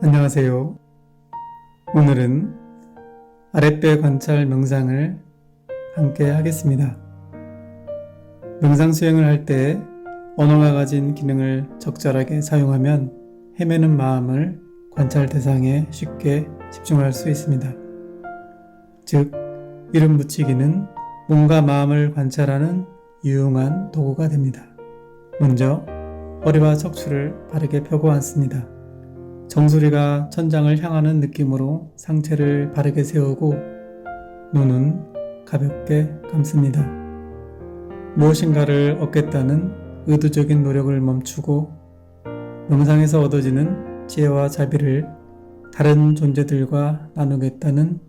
안녕하세요. 오늘은 아랫배 관찰 명상을 함께 하겠습니다. 명상 수행을 할 때 언어가 가진 기능을 적절하게 사용하면 헤매는 마음을 관찰 대상에 쉽게 집중할 수 있습니다. 즉, 이름 붙이기는 몸과 마음을 관찰하는 유용한 도구가 됩니다. 먼저 허리와 척추를 바르게 펴고 앉습니다. 정수리가 천장을 향하는 느낌으로 상체를 바르게 세우고 눈은 가볍게 감습니다. 무엇인가를 얻겠다는 의도적인 노력을 멈추고 명상에서 얻어지는 지혜와 자비를 다른 존재들과 나누겠다는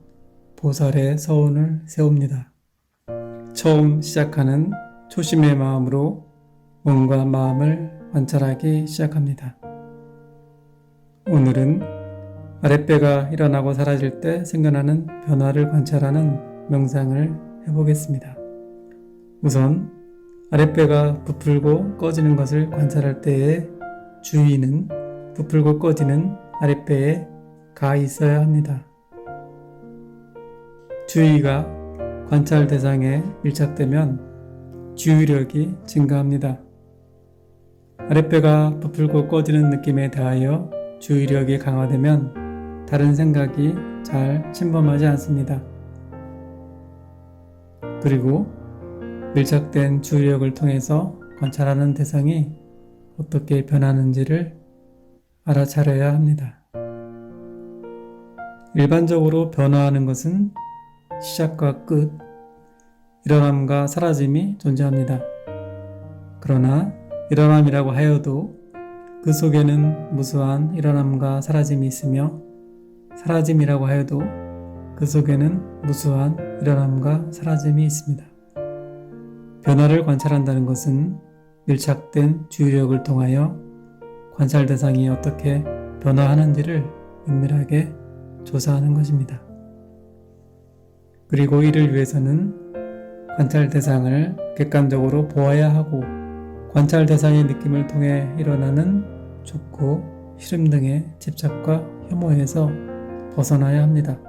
보살의 서운을 세웁니다. 처음 시작하는 초심의 마음으로 몸과 마음을 관찰하기 시작합니다. 오늘은 아랫배가 일어나고 사라질 때 생겨나는 변화를 관찰하는 명상을 해보겠습니다. 우선 아랫배가 부풀고 꺼지는 것을 관찰할 때의 주의는 부풀고 꺼지는 아랫배에 가 있어야 합니다. 주의가 관찰 대상에 밀착되면 주의력이 증가합니다. 아랫배가 부풀고 꺼지는 느낌에 대하여 주의력이 강화되면 다른 생각이 잘 침범하지 않습니다. 그리고 밀착된 주의력을 통해서 관찰하는 대상이 어떻게 변하는지를 알아차려야 합니다. 일반적으로 변화하는 것은 시작과 끝, 일어남과 사라짐이 존재합니다. 그러나 일어남이라고 하여도 그 속에는 무수한 일어남과 사라짐이 있으며 사라짐이라고 하여도 그 속에는 무수한 일어남과 사라짐이 있습니다. 변화를 관찰한다는 것은 밀착된 주의력을 통하여 관찰 대상이 어떻게 변화하는지를 은밀하게 조사하는 것입니다. 그리고 이를 위해서는 관찰 대상을 객관적으로 보아야 하고 관찰 대상의 느낌을 통해 일어나는 좋고 싫음 등의 집착과 혐오에서 벗어나야 합니다.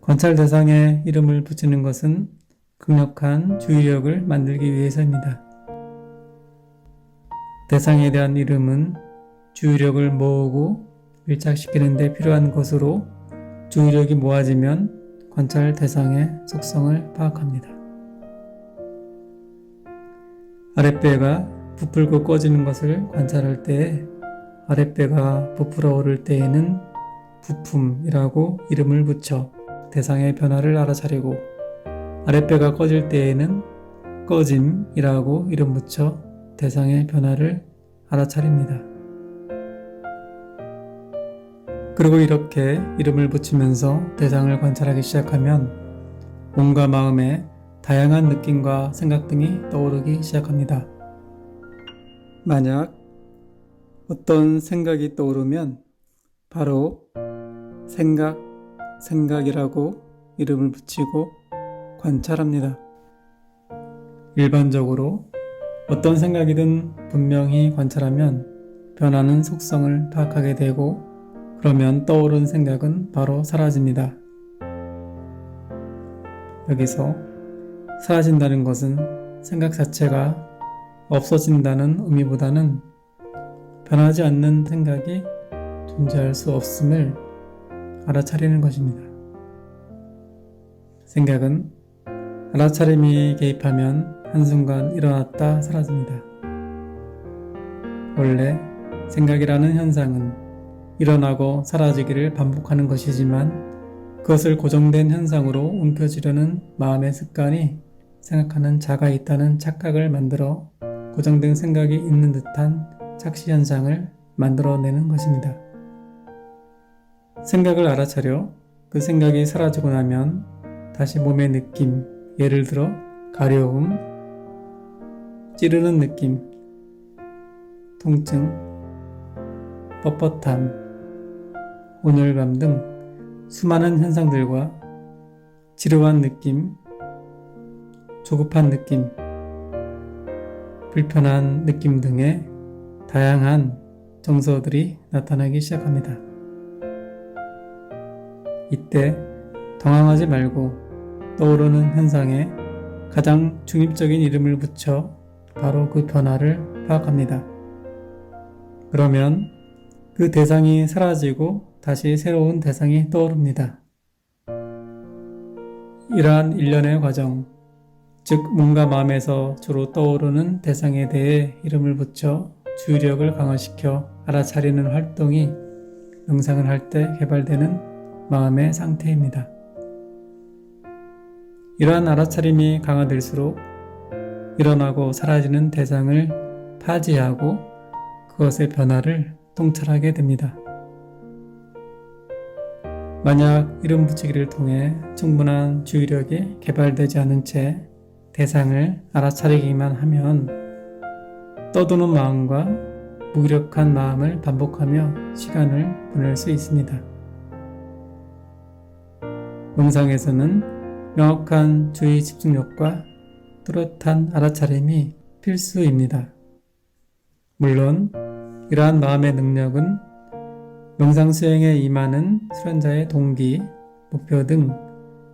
관찰 대상에 이름을 붙이는 것은 강력한 주의력을 만들기 위해서입니다. 대상에 대한 이름은 주의력을 모으고 밀착시키는 데 필요한 것으로 주의력이 모아지면 관찰 대상의 속성을 파악합니다. 아랫배가 부풀고 꺼지는 것을 관찰할 때 아랫배가 부풀어 오를 때에는 부품이라고 이름을 붙여 대상의 변화를 알아차리고 아랫배가 꺼질 때에는 꺼짐이라고 이름 붙여 대상의 변화를 알아차립니다. 그리고 이렇게 이름을 붙이면서 대상을 관찰하기 시작하면 몸과 마음에 다양한 느낌과 생각 등이 떠오르기 시작합니다. 만약 어떤 생각이 떠오르면 바로 생각, 생각이라고 이름을 붙이고 관찰합니다. 일반적으로 어떤 생각이든 분명히 관찰하면 변하는 속성을 파악하게 되고 그러면 떠오른 생각은 바로 사라집니다. 여기서 사라진다는 것은 생각 자체가 없어진다는 의미보다는 변하지 않는 생각이 존재할 수 없음을 알아차리는 것입니다. 생각은 알아차림이 개입하면 한순간 일어났다 사라집니다. 원래 생각이라는 현상은 일어나고 사라지기를 반복하는 것이지만 그것을 고정된 현상으로 움켜쥐려는 마음의 습관이 생각하는 자가 있다는 착각을 만들어 고정된 생각이 있는 듯한 착시 현상을 만들어내는 것입니다. 생각을 알아차려 그 생각이 사라지고 나면 다시 몸의 느낌, 예를 들어 가려움, 찌르는 느낌, 통증, 뻣뻣함, 온열감 등 수많은 현상들과 지루한 느낌, 조급한 느낌, 불편한 느낌 등의 다양한 정서들이 나타나기 시작합니다. 이때 당황하지 말고 떠오르는 현상에 가장 중립적인 이름을 붙여 바로 그 변화를 파악합니다. 그러면 그 대상이 사라지고 다시 새로운 대상이 떠오릅니다. 이러한 일련의 과정, 즉 뭔가 마음에서 주로 떠오르는 대상에 대해 이름을 붙여 주의력을 강화시켜 알아차리는 활동이 명상을 할 때 개발되는 마음의 상태입니다. 이러한 알아차림이 강화될수록 일어나고 사라지는 대상을 파지하고 그것의 변화를 통찰하게 됩니다. 만약 이름 붙이기를 통해 충분한 주의력이 개발되지 않은 채 대상을 알아차리기만 하면 떠도는 마음과 무기력한 마음을 반복하며 시간을 보낼 수 있습니다. 명상에서는 명확한 주의 집중력과 뚜렷한 알아차림이 필수입니다. 물론 이러한 마음의 능력은 명상 수행에 임하는 수련자의 동기, 목표 등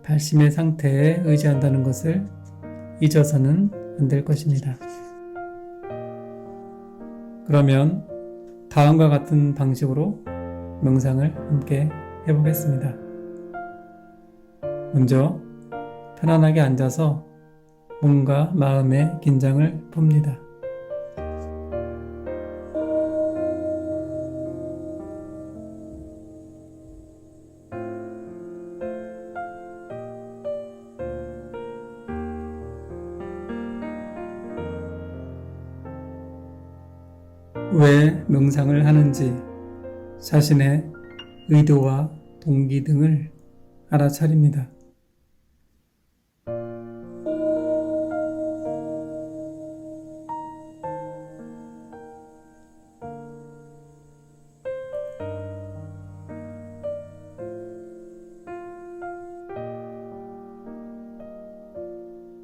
발심의 상태에 의지한다는 것을 잊어서는 안 될 것입니다. 그러면 다음과 같은 방식으로 명상을 함께 해보겠습니다. 먼저 편안하게 앉아서 몸과 마음의 긴장을 풉니다. 왜 명상을 하는지 자신의 의도와 동기 등을 알아차립니다.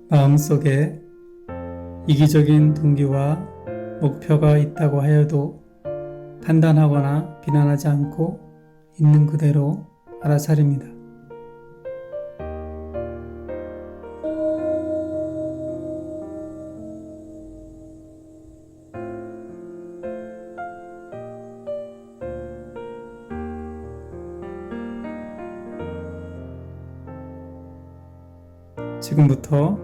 마음속에 이기적인 동기와 목표가 있다고 하여도 판단하거나 비난하지 않고 있는 그대로 알아차립니다. 지금부터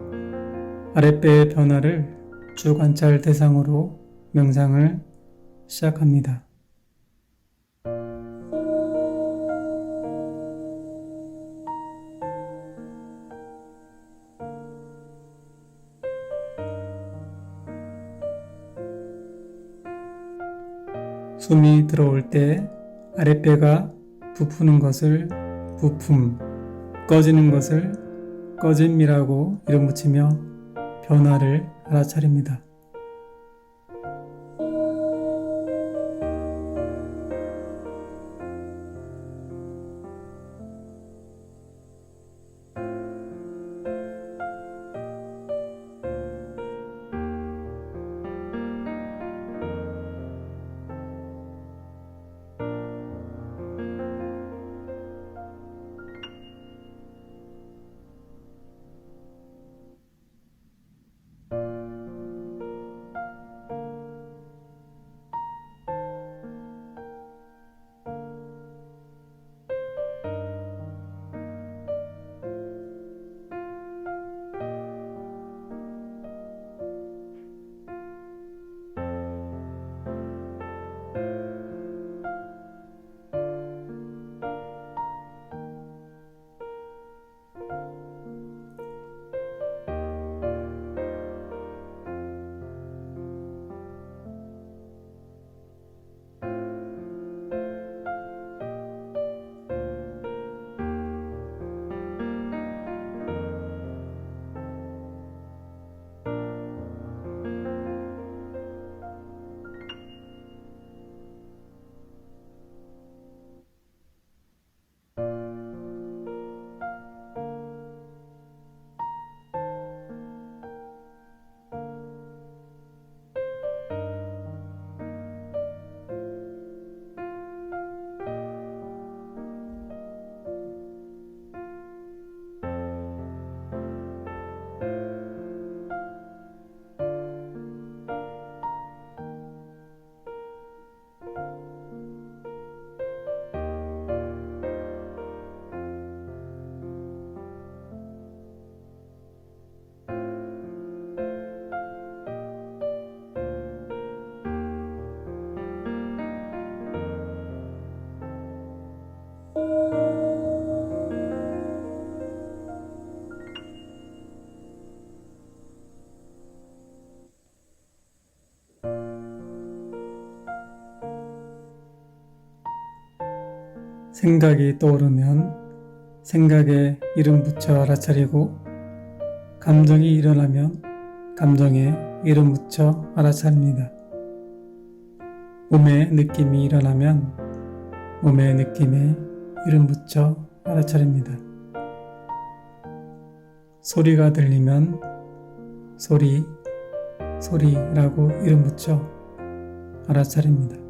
아랫배의 변화를 주 관찰 대상으로 명상을 시작합니다. 숨이 들어올 때 아랫배가 부푸는 것을 부품, 꺼지는 것을 꺼짐이라고 이름 붙이며 변화를 알아차립니다. 생각이 떠오르면 생각에 이름 붙여 알아차리고 감정이 일어나면 감정에 이름 붙여 알아차립니다. 몸의 느낌이 일어나면 몸의 느낌에 이름 붙여 알아차립니다. 소리가 들리면 소리, 소리라고 이름 붙여 알아차립니다.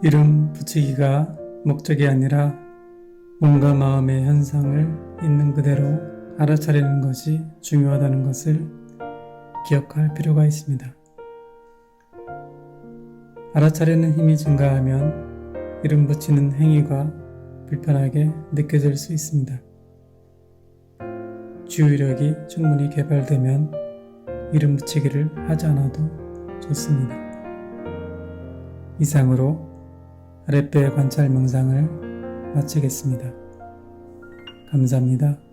이름 붙이기가 목적이 아니라 몸과 마음의 현상을 있는 그대로 알아차리는 것이 중요하다는 것을 기억할 필요가 있습니다. 알아차리는 힘이 증가하면 이름 붙이는 행위가 불편하게 느껴질 수 있습니다. 주의력이 충분히 개발되면 이름 붙이기를 하지 않아도 좋습니다. 이상으로 아랫배 관찰 명상을 마치겠습니다. 감사합니다.